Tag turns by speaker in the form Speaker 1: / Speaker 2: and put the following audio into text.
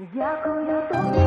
Speaker 1: Дякую тобі,